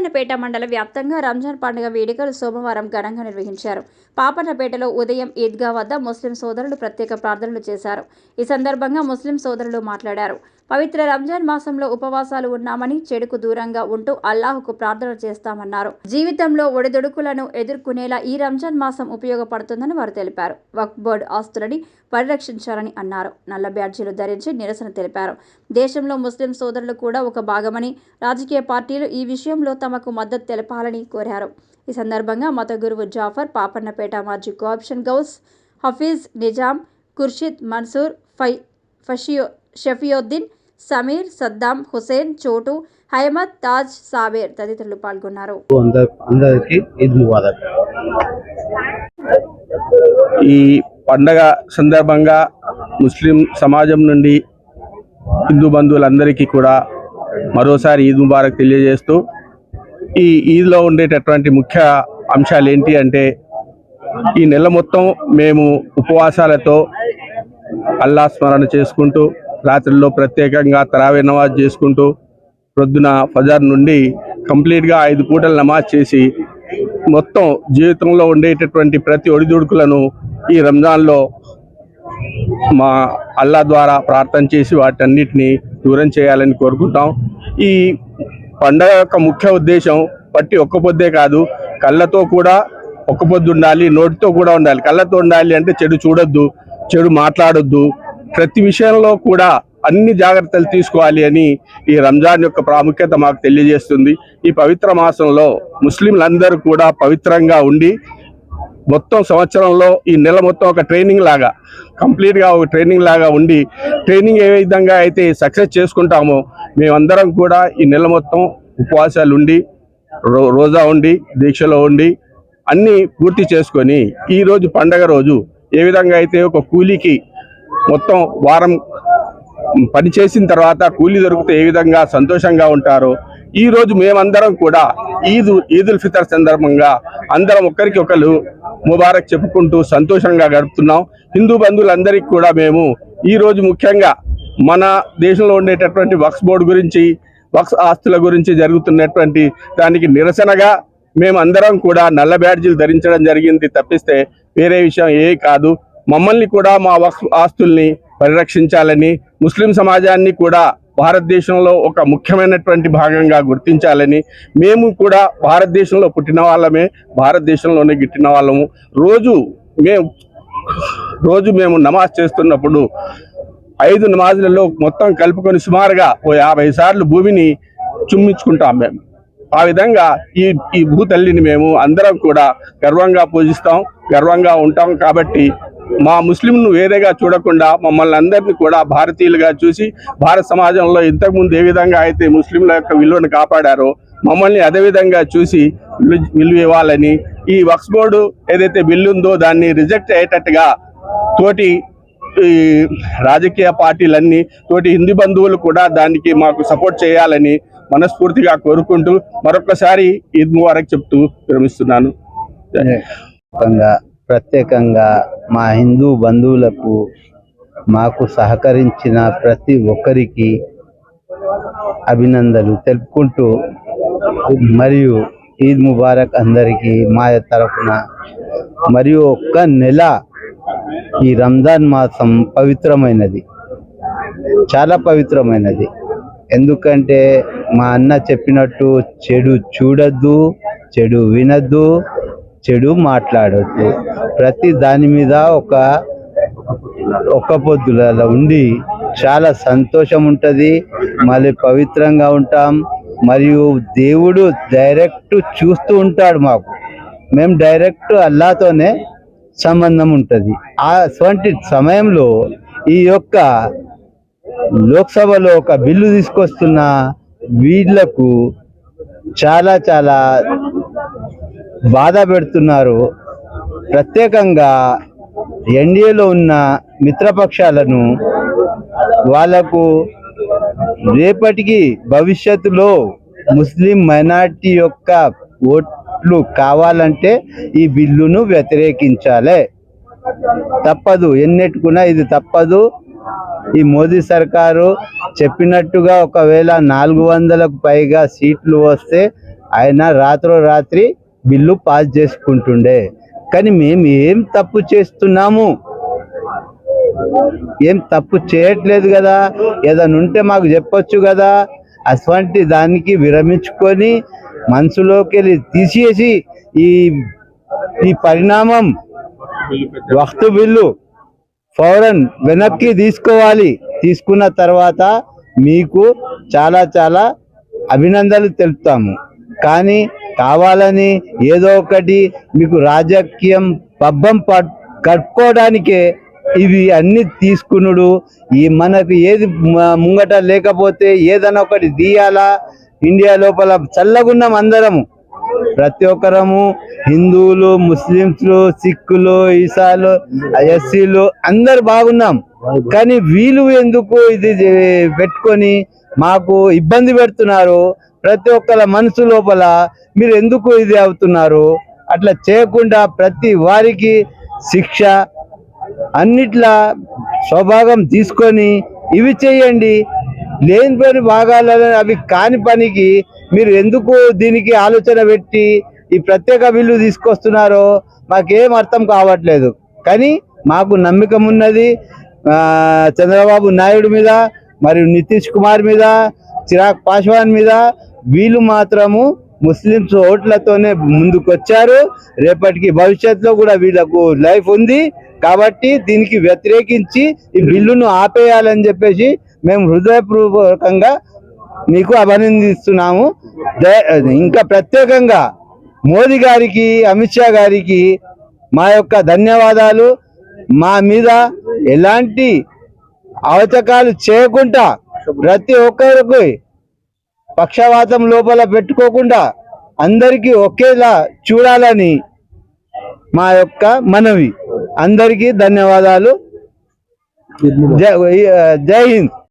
పాపన్నపేట మండల వ్యాప్తంగా రంజాన్ పండుగ వేడుకలు సోమవారం ఘనంగా నిర్వహించారు. పాపన్నపేటలో ఉదయం ఈద్గా వద్ద ముస్లిం సోదరులు ప్రత్యేక ప్రార్థనలు చేశారు. ఈ సందర్భంగా ముస్లిం సోదరులు మాట్లాడారు. పవిత్ర రంజాన్ మాసంలో ఉపవాసాలు ఉన్నామని చెడుకు దూరంగా ఉంటూ అల్లాహుకు ప్రార్థన చేస్తామన్నారు. జీవితంలో ఒడిదుడుకులను ఎదుర్కొనేలా ఈ రంజాన్ మాసం ఉపయోగపడుతుందని వారు తెలిపారు. వక్ఫ్ బోర్డు ఆస్తులని పరిరక్షించాలని అన్నారు. నల్ల బ్యాడ్జీలు ధరించి నిరసన తెలిపారు. దేశంలో ముస్లిం సోదరులు కూడా ఒక భాగమని రాజకీయ పార్టీలు ఈ విషయంలో తమకు మద్దతు తెలపాలని కోరారు. ఈ సందర్భంగా మత గురువు జాఫర్ పాపన్నపేట మాజీ కోఆప్షన్ గౌస్ హఫీజ్ నిజాం ఖుర్షిద్ మన్సూర్ ఫై ఫషియో షఫియోద్దీన్ సమీర్ సద్దాం హుసేన్ చోటు హైమద్ తాజ్ సాబేర్ తదితరులు పాల్గొన్నారు. ఈ పండగ సందర్భంగా ముస్లిం సమాజం నుండి హిందూ బంధువులందరికీ కూడా మరోసారి ఈద్ ముబారక్ తెలియజేస్తూ ఈ ఈద్లో ఉండేటటువంటి ముఖ్య అంశాలు ఏంటి అంటే ఈ నెల మొత్తం మేము ఉపవాసాలతో అల్లా స్మరణ చేసుకుంటూ రాత్రిలో ప్రత్యేకంగా తరావే నమాజ్ చేసుకుంటూ ప్రొద్దున ఫజార్ నుండి కంప్లీట్గా ఐదు పూటలు నమాజ్ చేసి మొత్తం జీవితంలో ఉండేటటువంటి ప్రతి ఒడిదుడుకులను ఈ రంజాన్లో మా అల్లా ద్వారా ప్రార్థన చేసి వాటన్నిటిని దూరం చేయాలని కోరుకుంటాం. ఈ పండగ యొక్క ముఖ్య ఉద్దేశం పట్టి ఒక్క పొద్దే కాదు కళ్ళతో కూడా ఒక్క పొద్దు ఉండాలి నోటితో కూడా ఉండాలి. కళ్ళతో ఉండాలి అంటే చెడు చూడొద్దు చెడు మాట్లాడొద్దు ప్రతి విషయంలో కూడా అన్ని జాగ్రత్తలు తీసుకోవాలి అని ఈ రంజాన్ యొక్క ప్రాముఖ్యత మాకు తెలియజేస్తుంది. ఈ పవిత్ర మాసంలో ముస్లింలందరూ కూడా పవిత్రంగా ఉండి మొత్తం సంవత్సరంలో ఈ నెల మొత్తం ఒక ట్రైనింగ్ లాగా కంప్లీట్గా ఒక ట్రైనింగ్ లాగా ఉండి ట్రైనింగ్ ఏ విధంగా అయితే సక్సెస్ చేసుకుంటామో మేమందరం కూడా ఈ నెల మొత్తం ఉపవాసాలు ఉండి రో రోజా ఉండి దీక్షలో ఉండి అన్నీ పూర్తి చేసుకొని ఈరోజు పండగ రోజు ఏ విధంగా అయితే ఒక కూలీకి మొత్తం వారం పని చేసిన తర్వాత కూలీ దొరికితే ఏ విధంగా సంతోషంగా ఉంటారో? ఈరోజు మేమందరం కూడా ఈద్ ఈదుల్ ఫితర్ సందర్భంగా అందరం ఒకరికి ఒకరు ముబారక్ చెప్పుకుంటూ సంతోషంగా గడుపుతున్నాం. హిందూ బంధువులందరికీ కూడా మేము ఈరోజు ముఖ్యంగా మన దేశంలో ఉండేటటువంటి వక్స్ బోర్డు గురించి వక్స్ ఆస్తుల గురించి జరుగుతున్నటువంటి దానికి నిరసనగా మేమందరం కూడా నల్ల బ్యాడ్జీలు ధరించడం జరిగింది. తప్పిస్తే వేరే విషయం ఏ కాదు. మమ్మల్ని కూడా మా ఆస్తుల్ని పరిరక్షించాలని ముస్లిం సమాజాన్ని కూడా భారతదేశంలో ఒక ముఖ్యమైనటువంటి భాగంగా గుర్తించాలని మేము కూడా భారతదేశంలో పుట్టిన వాళ్ళమే భారతదేశంలోనే గిట్టిన వాళ్ళము. రోజు మేము రోజు మేము నమాజ్ చేస్తున్నప్పుడు ఐదు నమాజులలో మొత్తం కలుపుకొని సుమారుగా ఓ యాభై సార్లు భూమిని చుమ్మించుకుంటాం మేము. ఆ విధంగా ఈ ఈ భూతల్లిని మేము అందరం కూడా గర్వంగా పూజిస్తాం గర్వంగా ఉంటాం కాబట్టి మా ముస్లింను వేరేగా చూడకుండా మమ్మల్ని అందరినీ కూడా భారతీయులుగా చూసి భారత సమాజంలో ఇంతకుముందు ఏ విధంగా అయితే ముస్లింల యొక్క విలువను కాపాడారో మమ్మల్ని అదే విధంగా చూసి విలు- విలువ ఇవ్వాలని ఈ వక్స్ బోర్డు ఏదైతే బిల్లు ఉందో దాన్ని రిజెక్ట్ అయ్యేటట్టుగా తోటి ఈ రాజకీయ పార్టీలన్నీ తోటి హిందూ బంధువులు కూడా దానికి మాకు సపోర్ట్ చేయాలని మనస్ఫూర్తిగా కోరుకుంటూ మరొకసారి ఈద్ ముబారక్ చెప్తూ విరమిస్తున్నాను. ప్రత్యేకంగా మా హిందూ బంధువులకు మాకు సహకరించిన ప్రతి ఒక్కరికి అభినందనలు తెలుపుకుంటూ మరియు ఈద్ ముబారక్ అందరికీ మా తరఫున మరియు ఒక్క నెల ఈ రంజాన్ మాసం పవిత్రమైనది. చాలా పవిత్రమైనది. ఎందుకంటే మా అన్న చెప్పినట్టు చెడు చూడద్దు చెడు వినద్దు చెడు మాట్లాడొద్దు. ప్రతి దాని మీద ఒక ఒక్క పొద్దులలో ఉండి చాలా సంతోషం ఉంటుంది మళ్ళీ పవిత్రంగా ఉంటాం. మరియు దేవుడు డైరెక్ట్ చూస్తూ ఉంటాడు మాకు. మేము డైరెక్ట్ అల్లాతోనే సంబంధం ఉంటుంది ఆ అటువంటి సమయంలో ఈ యొక్క లోక్సభలో ఒక బిల్లు తీసుకొస్తున్న వీళ్ళకు చాలా చాలా బాధ పెడుతున్నారు. ప్రత్యేకంగా ఎన్డీఏలో ఉన్న మిత్రపక్షాలను వాళ్ళకు రేపటికి భవిష్యత్తులో ముస్లిం మైనార్టీ యొక్క ఓట్లు కావాలంటే ఈ బిల్లును వ్యతిరేకించాలి. తప్పదు ఎన్నెట్టుకున్నా ఇది తప్పదు. ఈ మోదీ సర్కారు చెప్పినట్టుగా ఒకవేళ నాలుగు వందలకు పైగా సీట్లు వస్తే ఆయన రాత్రో రాత్రి బిల్లు పాస్ చేసుకుంటుండే. కానీ మేము ఏం తప్పు చేస్తున్నాము? ఏం తప్పు చేయట్లేదు కదా? ఏదైనా ఉంటే మాకు చెప్పొచ్చు కదా? అటువంటి దానికి విరమించుకొని మనసులోకి వెళ్ళి తీసేసి ఈ ఈ పరిణామం వక్తు బిల్లు ఫౌరన్ వెనక్కి తీసుకోవాలి. తీసుకున్న తర్వాత మీకు చాలా చాలా అభినందనలు తెలుపుతాము. కానీ కావాలని ఏదో ఒకటి మీకు రాజకీయం పబ్బం కట్టుకోవడానికే ఇవి అన్ని తీసుకునుడు. ఈ మనకు ఏది ముంగట లేకపోతే ఏదైనా ఒకటి తీయాలా? ఇండియా లోపల చల్లగున్నాం అందరము. ప్రతి ఒక్కరము హిందువులు ముస్లింలు సిక్కులు ఈసాలు ఎస్సీలు అందరు బాగున్నాం. కానీ వీలు ఎందుకు ఇది పెట్టుకొని మాకు ఇబ్బంది పెడుతున్నారు? ప్రతి ఒక్కరి మనసు లోపల మీరు ఎందుకు ఇది అవుతున్నారు? అట్లా చేయకుండా ప్రతి వారికి శిక్ష అన్నిట్లా స్వభాగం తీసుకొని ఇవి చేయండి. లేని పని భాగాలలో అవి కాని పనికి మీరు ఎందుకు దీనికి ఆలోచన పెట్టి ఈ ప్రత్యేక బిల్లు తీసుకొస్తున్నారో మాకేం అర్థం కావట్లేదు. కానీ మాకు నమ్మకం ఉన్నది. చంద్రబాబు నాయుడు మీద మరియు నితీష్ కుమార్ మీద చిరాగ్ పాస్వాన్ మీద వీళ్ళు మాత్రము ముస్లింస్ ఓట్లతోనే ముందుకొచ్చారు. రేపటికి భవిష్యత్తులో కూడా వీళ్ళకు లైఫ్ ఉంది. కాబట్టి దీనికి వ్యతిరేకించి ఈ బిల్లును ఆపేయాలని చెప్పేసి మేము హృదయపూర్వకంగా మీకు అభినందిస్తున్నాము. ఇంకా ప్రత్యేకంగా మోదీ గారికి అమిత్ షా గారికి మా యొక్క ధన్యవాదాలు. మా మీద ఎలాంటి అవచకాలు చేయకుండా ప్రతి ఒక్కరికి పక్షవాతం లోపల పెట్టుకోకుండా అందరికీ ఒకేలా చూడాలని మా యొక్క మనవి. అందరికీ ధన్యవాదాలు. జై జై హింద్.